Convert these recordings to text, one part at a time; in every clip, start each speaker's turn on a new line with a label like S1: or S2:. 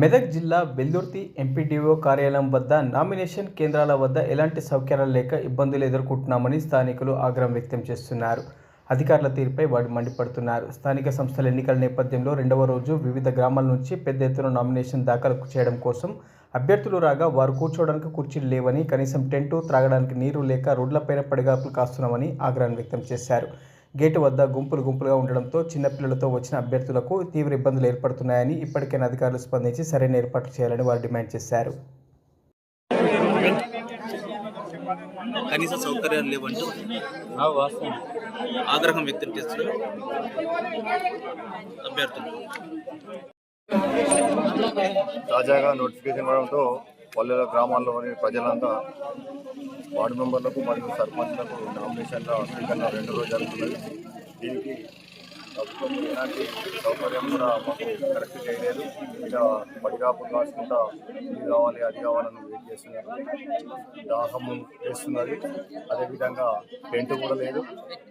S1: మెదక్ జిల్లా వెల్దుర్తి ఎంపీడీఓ కార్యాలయం వద్ద నామినేషన్ కేంద్రాల వద్ద ఎలాంటి సౌకర్యాలు లేక ఇబ్బందులు ఎదుర్కొంటున్నామని స్థానికులు ఆగ్రహం వ్యక్తం చేస్తున్నారు. అధికారుల తీరుపై వారు మండిపడుతున్నారు. స్థానిక సంస్థల ఎన్నికల నేపథ్యంలో రెండవ రోజు వివిధ గ్రామాల నుంచి పెద్ద ఎత్తున నామినేషన్ దాఖలు చేయడం కోసం అభ్యర్థులు రాగా వారు కూర్చోవడానికి కుర్చీలు లేవని కనీసం టెంటు త్రాగడానికి నీరు లేక రోడ్లపైన పడిగాపులు కాస్తున్నామని ఆగ్రహం వ్యక్తం చేశారు. గేటు వద్ద గుంపులు గుంపులుగా ఉండడంతో చిన్నపిల్లలతో వచ్చిన అభ్యర్థులకు తీవ్ర ఇబ్బందులు ఏర్పడుతున్నాయని ఇప్పటికైనా అధికారులు స్పందించి సరైన ఏర్పాట్లు చేయాలని వారు డిమాండ్ చేశారు.
S2: కనీస సౌకర్యాలు లేవంటూ ఆగ్రహం వ్యక్తం చేస్తున్నారు అభ్యర్థులు.
S3: తాజాగా నోటిఫికేషన్ ఇవ్వడంతో పల్లెల గ్రామాల్లోని ప్రజలంతా వార్డు మెంబర్లకు మరియు సర్పంచ్లకు నామినేషన్ల స్వీకరణ రెండు రోజులు జరుగుతున్నది. దీనికి ప్రభుత్వం ఎలాంటి సౌకర్యం కూడా మాకు కరెక్ట్ చేయలేదు. ఇక పడిగాపు కాసుకుంటా ఇది కావాలి అది కావాలని వెయిట్ చేస్తున్నారు. దాహము వేస్తున్నది. అదేవిధంగా టెంట్ కూడా లేదు.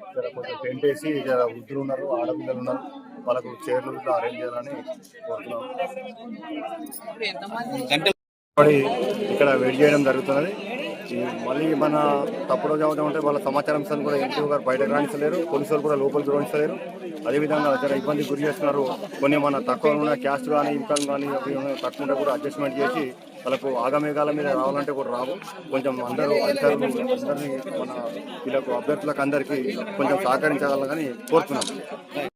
S3: ఇక్కడ కొంచెం టెంట్ వేసి ఇక్కడ వృద్ధులు ఉన్నారు ఆడపిల్లలు ఉన్నారు. వాళ్ళకు చైర్లు కూడా అరేంజ్ చేయాలని కోరుతున్నాం. ఇక్కడ వెయిట్ చేయడం జరుగుతున్నది. మళ్ళీ మన తప్పుడు చదువుతా ఉంటే వాళ్ళ సమాచారం ఇస్తాను కూడా ఎంపీ గారు బయటకు రాణిస్తలేరు పోలీసులు కూడా లోపలికి రాణిస్తలేరు. అదేవిధంగా జర ఇబ్బంది గురి చేస్తున్నారు కొన్ని మన తక్కువ ఉన్న క్యాస్ట్ కానీ ఇన్కమ్ కానీ తక్కువ ఉంటే కూడా అడ్జస్ట్మెంట్ చేసి వాళ్ళకు ఆగమేఘాల మీద రావాలంటే కూడా రావు. కొంచెం అందరూ అధికారులు అందరినీ మన వీళ్ళకు అభ్యర్థులకు అందరికీ కొంచెం సహకరించాలని కోరుతున్నాం.